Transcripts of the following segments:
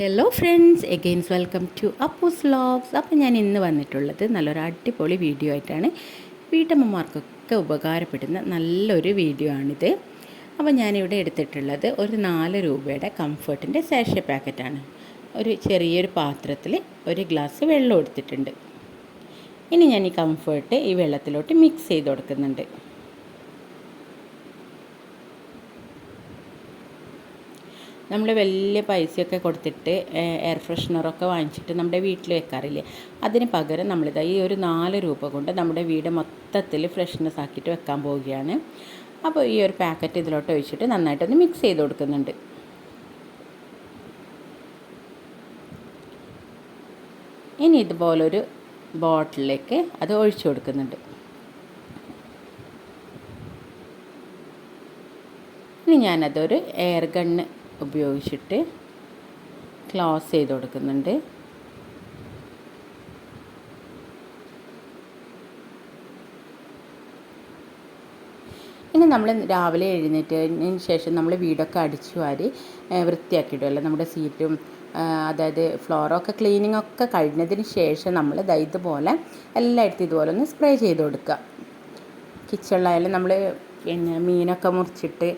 Hello friends again welcome to Appu's vlogs അപ്പോൾ ഞാൻ ഇന്ന് വന്നിട്ടുള്ളത് നല്ലൊരു അടിപൊളി വീഡിയോ ആയിട്ടാണ്. വീട്ടമ്മമാർക്കൊക്കെ ഉപകാരപ്പെടുന്ന നല്ലൊരു വീഡിയോ ആണിത്. അപ്പോൾ ഞാനിവിടെ എടുത്തിട്ടുള്ളത് ഒരു നാല് രൂപയുടെ കംഫർട്ടിന്റെ സാഷെ പാക്കറ്റാണ് ഒരു ചെറിയൊരു പാത്രത്തിൽ ഒരു ഗ്ലാസ് വെള്ളം എടുത്തിട്ടുണ്ട്. ഇനി ഞാൻ ഈ കംഫർട്ട് ഈ വെള്ളത്തിലോട്ട് മിക്സ് ചെയ്ത് കൊടുക്കുന്നുണ്ട്. നമ്മൾ വലിയ പൈസയൊക്കെ കൊടുത്തിട്ട് എയർ ഫ്രഷ്നറൊക്കെ വാങ്ങിച്ചിട്ട് നമ്മുടെ വീട്ടിൽ വെക്കാറില്ലേ? അതിന് പകരം നമ്മളിതാ ഈ ഒരു നാല് രൂപ കൊണ്ട് നമ്മുടെ വീട് മൊത്തത്തിൽ ഫ്രഷ്നെസ് ആക്കിയിട്ട് വെക്കാൻ പോവുകയാണ്. അപ്പോൾ ഈ ഒരു പാക്കറ്റ് ഇതിലോട്ട് ഒഴിച്ചിട്ട് നന്നായിട്ടൊന്ന് മിക്സ് ചെയ്ത് കൊടുക്കുന്നുണ്ട്. ഇനി ഇതുപോലൊരു ബോട്ടിലേക്ക് അത് ഒഴിച്ചു കൊടുക്കുന്നുണ്ട്. ഇനി ഞാനതൊരു എയർ ഗണ്ണ് ഉപയോഗിച്ചിട്ട് ക്ലോസ് ചെയ്ത് കൊടുക്കുന്നുണ്ട്. ഇനി നമ്മൾ രാവിലെ എഴുന്നേറ്റതിന് ശേഷം നമ്മൾ വീടൊക്കെ അടിച്ചു വാരി വൃത്തിയാക്കിയിടുമല്ലോ നമ്മുടെ സീറ്റും അതായത് ഫ്ലോറൊക്കെ ക്ലീനിങ് ഒക്കെ കഴിഞ്ഞതിന് ശേഷം നമ്മൾ ഇതുപോലെ എല്ലായിടത്തും ഇതുപോലെ ഒന്ന് സ്പ്രേ ചെയ്ത് കൊടുക്കുക. കിച്ചണിലായാലും നമ്മൾ പിന്നെ മീനൊക്കെ മുറിച്ചിട്ട്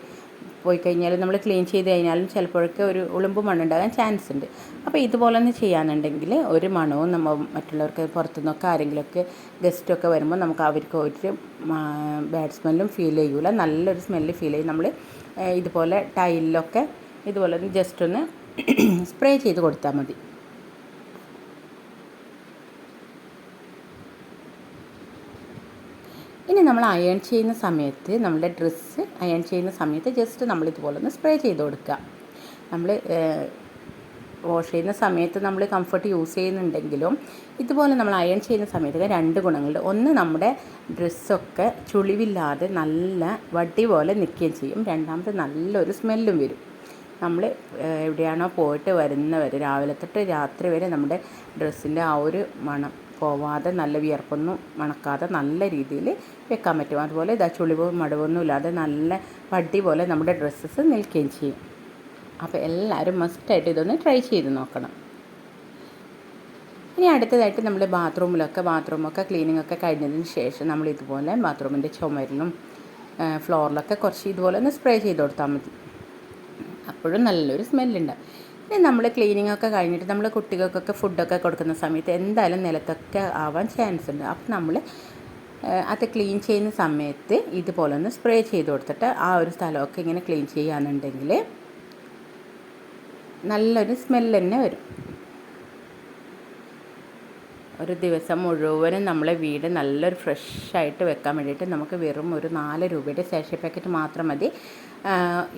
പോയി കഴിഞ്ഞാൽ നമ്മൾ ക്ലീൻ ചെയ്ത് കഴിഞ്ഞാലും ചിലപ്പോഴൊക്കെ ഒരു ഉളുമ്പ് മണ്ണുണ്ടാകാൻ ചാൻസ് ഉണ്ട്. അപ്പോൾ ഇതുപോലെ ഒന്ന് ചെയ്യാനുണ്ടെങ്കിൽ ഒരു മണവും നമ്മൾ മറ്റുള്ളവർക്ക് പുറത്തുനിന്നൊക്കെ ആരെങ്കിലുമൊക്കെ ഗസ്റ്റൊക്കെ വരുമ്പോൾ നമുക്ക് അവർക്ക് ഒരു ബാഡ് സ്മെല്ലും ഫീൽ ചെയ്യൂല. നല്ലൊരു സ്മെല്ല് ഫീൽ ചെയ്യും നമ്മൾ ഇതുപോലെ ടൈലിലൊക്കെ ഇതുപോലെ ജസ്റ്റ് ഒന്ന് സ്പ്രേ ചെയ്ത് കൊടുത്താൽ മതി. ഇനി നമ്മൾ അയൺ ചെയ്യുന്ന സമയത്ത് നമ്മുടെ ഡ്രസ്സ് അയൺ ചെയ്യുന്ന സമയത്ത് ജസ്റ്റ് നമ്മൾ ഇതുപോലെ ഒന്ന് സ്പ്രേ ചെയ്ത് കൊടുക്കുക. നമ്മൾ വാഷ് ചെയ്യുന്ന സമയത്ത് നമ്മൾ കംഫർട്ട് യൂസ് ചെയ്യുന്നുണ്ടെങ്കിലും ഇതുപോലെ നമ്മൾ അയൺ ചെയ്യുന്ന സമയത്ത് രണ്ട് ഗുണങ്ങളുണ്ട്. ഒന്ന് നമ്മുടെ ഡ്രസ്സൊക്കെ ചുളിവില്ലാതെ നല്ല വടി പോലെ നിൽക്കുകയും ചെയ്യും. രണ്ടാമത് നല്ലൊരു സ്മെല്ലും വരും. നമ്മൾ എവിടെയാണോ പോയിട്ട് വരുന്നവർ രാവിലെ തൊട്ട് രാത്രി വരെ നമ്മുടെ ഡ്രസ്സിന്റെ ആ ഒരു മണം പോവാതെ നല്ല വിയർപ്പൊന്നും മണക്കാതെ നല്ല രീതിയിൽ വെക്കാൻ പറ്റും. അതുപോലെ ഇതാ ചുളിവ് മടവൊന്നും ഇല്ലാതെ നല്ല വടി പോലെ നമ്മുടെ ഡ്രസ്സസ് നിൽക്കുകയും ചെയ്യും. അപ്പോൾ എല്ലാവരും മസ്റ്റായിട്ട് ഇതൊന്ന് ട്രൈ ചെയ്ത് നോക്കണം. ഇനി അടുത്തതായിട്ട് നമ്മൾ ബാത്റൂമിലൊക്കെ ബാത്റൂമൊക്കെ ക്ലീനിങ് ഒക്കെ കഴിഞ്ഞതിന് ശേഷം നമ്മൾ ഇതുപോലെ ബാത്റൂമിന്റെ ചുമരിലും ഫ്ലോറിലൊക്കെ കുറച്ച് ഇതുപോലെ ഒന്ന് സ്പ്രേ ചെയ്ത് കൊടുത്താൽ മതി. അപ്പോഴും നല്ലൊരു സ്മെല്ലുണ്ടാവും ഇനി നമ്മൾ ക്ലീനിങ് ഒക്കെ കഴിഞ്ഞിട്ട് നമ്മൾ കുട്ടികൾക്കൊക്കെ ഫുഡൊക്കെ കൊടുക്കുന്ന സമയത്ത് എന്തായാലും നിലത്തൊക്കെ ആവാൻ ചാൻസ് ഉണ്ട്. അപ്പോൾ നമ്മൾ അത് ക്ലീൻ ചെയ്യുന്ന സമയത്ത് ഇതുപോലെ ഒന്ന് സ്പ്രേ ചെയ്ത് കൊടുത്തിട്ട് ആ ഒരു സ്ഥലമൊക്കെ ഇങ്ങനെ ക്ലീൻ ചെയ്യാന്നുണ്ടെങ്കിൽ നല്ലൊരു സ്മെല്ല് തന്നെ വരും. ഒരു ദിവസം മുഴുവനും നമ്മളെ വീട് നല്ലൊരു ഫ്രഷായിട്ട് വെക്കാൻ വേണ്ടിയിട്ട് നമുക്ക് വെറും ഒരു നാല് രൂപയുടെ സാഷെ പാക്കറ്റ് മാത്രം മതി.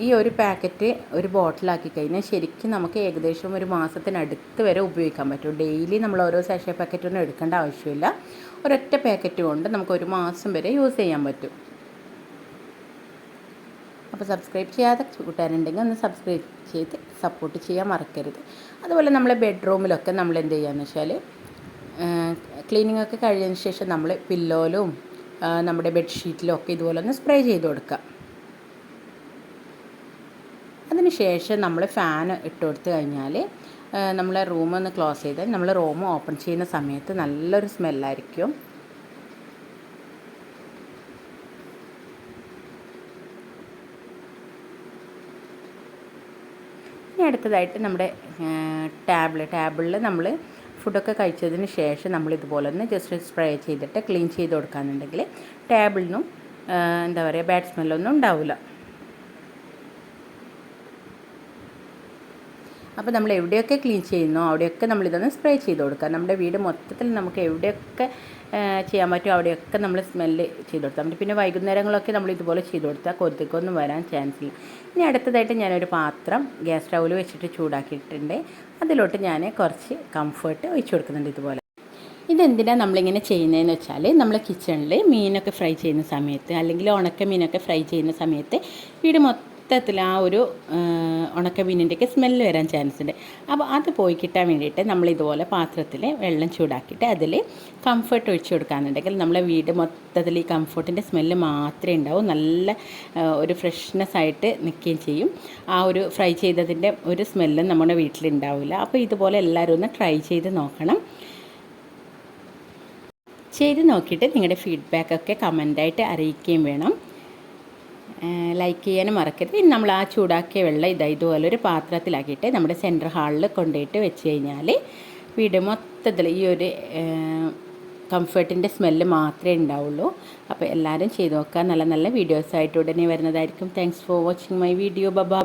ഈ ഒരു പാക്കറ്റ് ഒരു ബോട്ടിലാക്കി കഴിഞ്ഞാൽ ശരിക്കും നമുക്ക് ഏകദേശം ഒരു മാസത്തിനടുത്ത് വരെ ഉപയോഗിക്കാൻ പറ്റും. ഡെയിലി നമ്മൾ ഓരോ സാഷെ പാക്കറ്റൊന്നും എടുക്കേണ്ട ആവശ്യമില്ല. ഒരൊറ്റ പാക്കറ്റ് കൊണ്ട് നമുക്ക് ഒരു മാസം വരെ യൂസ് ചെയ്യാൻ പറ്റും. അപ്പോൾ സബ്സ്ക്രൈബ് ചെയ്യാതെ കൂട്ടുകാരുണ്ടെങ്കിൽ ഒന്ന് സബ്സ്ക്രൈബ് ചെയ്ത് സപ്പോർട്ട് ചെയ്യാൻ മറക്കരുത്. അതുപോലെ നമ്മളെ ബെഡ്റൂമിലൊക്കെ നമ്മൾ എന്ത് ചെയ്യാന്ന് വെച്ചാൽ ക്ലീനിങ് ഒക്കെ കഴിഞ്ഞതിന് ശേഷം നമ്മൾ പില്ലോലും നമ്മുടെ ബെഡ്ഷീറ്റിലും ഒക്കെ ഇതുപോലെ ഒന്ന് സ്പ്രേ ചെയ്ത് കൊടുക്കുക. അതിന് ശേഷം നമ്മൾ ഫാൻ ഇട്ട് കൊടുത്തു കഴിഞ്ഞാൽ നമ്മൾ റൂം ഒന്ന് ക്ലോസ് ചെയ്താൽ നമ്മൾ റൂം ഓപ്പൺ ചെയ്യുന്ന സമയത്ത് നല്ലൊരു സ്മെല്ലായിരിക്കും ഇനി അടുത്തതായിട്ട് നമ്മുടെ ടാബിൾ ടാബിളിൽ നമ്മൾ ഫുഡൊക്കെ കഴിച്ചതിന് ശേഷം നമ്മൾ ഇതുപോലെ ഒന്ന് ജസ്റ്റ് സ്പ്രേ ചെയ്തിട്ട് ക്ലീൻ ചെയ്ത് കൊടുക്കാന്നുണ്ടെങ്കിൽ ടേബിളിനും എന്താ പറയുക ബാഡ് സ്മെല്ലൊന്നും ഉണ്ടാവില്ല അപ്പോൾ നമ്മൾ എവിടെയൊക്കെ ക്ലീൻ ചെയ്യുന്നോ അവിടെയൊക്കെ നമ്മളിതൊന്ന് സ്പ്രേ ചെയ്ത് കൊടുക്കുക. നമ്മുടെ വീട് മൊത്തത്തിൽ നമുക്ക് എവിടെയൊക്കെ ചെയ്യാൻ പറ്റുമോ അവിടെയൊക്കെ നമ്മൾ സ്മെല്ല് ചെയ്ത് കൊടുത്താൽ മതി പിന്നെ വൈകുന്നേരങ്ങളൊക്കെ നമ്മൾ ഇതുപോലെ ചെയ്ത് കൊടുത്താൽ കൊതുക്കൊന്നും വരാൻ ചാൻസ് ഇല്ല. ഇനി അടുത്തതായിട്ട് ഞാനൊരു പാത്രം ഗ്യാസ് സ്റ്റൗവിൽ വെച്ചിട്ട് ചൂടാക്കിയിട്ടുണ്ട്. അതിലോട്ട് ഞാൻ കുറച്ച് കംഫേർട്ട് ഒഴിച്ചു കൊടുക്കുന്നുണ്ട് ഇതുപോലെ. ഇതെന്തിനാണ് നമ്മളിങ്ങനെ ചെയ്യുന്നതെന്ന് വെച്ചാൽ നമ്മൾ കിച്ചണിൽ മീനൊക്കെ ഫ്രൈ ചെയ്യുന്ന സമയത്ത് അല്ലെങ്കിൽ ഉണക്ക മീനൊക്കെ ഫ്രൈ ചെയ്യുന്ന സമയത്ത് വീട് മൊത്തം മൊത്തത്തിൽ ആ ഒരു ഉണക്ക ഉണക്കമീനിന്റെയൊക്കെ സ്മെല്ല് വരാൻ ചാൻസ് ഉണ്ട്. അപ്പോൾ അത് പോയി കിട്ടാൻ വേണ്ടിയിട്ട് നമ്മൾ ഇതുപോലെ പാത്രത്തിൽ വെള്ളം ചൂടാക്കിയിട്ട് അതിൽ കംഫർട്ട് ഒഴിച്ചു കൊടുക്കാന്നുണ്ടെങ്കിൽ നമ്മളെ വീട് മൊത്തത്തിൽ ഈ കംഫർട്ടിന്റെ സ്മെല്ല് മാത്രമേ ഉണ്ടാവും. നല്ല ഒരു ഫ്രഷ്നെസ് ആയിട്ട് നിൽക്കുകയും ചെയ്യും. ആ ഒരു ഫ്രൈ ചെയ്തതിന്റെ ഒരു സ്മെല്ലും നമ്മുടെ വീട്ടിലുണ്ടാവില്ല അപ്പോൾ ഇതുപോലെ എല്ലാവരും ഒന്ന് ട്രൈ ചെയ്ത് നോക്കണം. ചെയ്ത് നോക്കിയിട്ട് നിങ്ങളുടെ ഫീഡ്ബാക്കൊക്കെ കമന്റായിട്ട് അറിയിക്കുകയും വേണം. ലൈക്ക് ചെയ്യാനും മറക്കരുത്. ഇനി നമ്മൾ ആ ചൂടാക്കിയ വെള്ളം ഇതാ ഇതുപോലെ ഒരു പാത്രത്തിലാക്കിയിട്ട് നമ്മുടെ സെന്റർ ഹാളിൽ കൊണ്ടുപോയിട്ട് വെച്ച് കഴിഞ്ഞാൽ വീട് മൊത്തത്തിൽ ഈ ഒരു കംഫർട്ടിന്റെ സ്മെല്ല് മാത്രമേ ഉണ്ടാവുള്ളൂ. അപ്പോൾ എല്ലാവരും ചെയ്ത് നോക്കുക. നല്ല നല്ല വീഡിയോസായിട്ട് ഉടനെ വരുന്നതായിരിക്കും. Thanks for watching my video ബബാ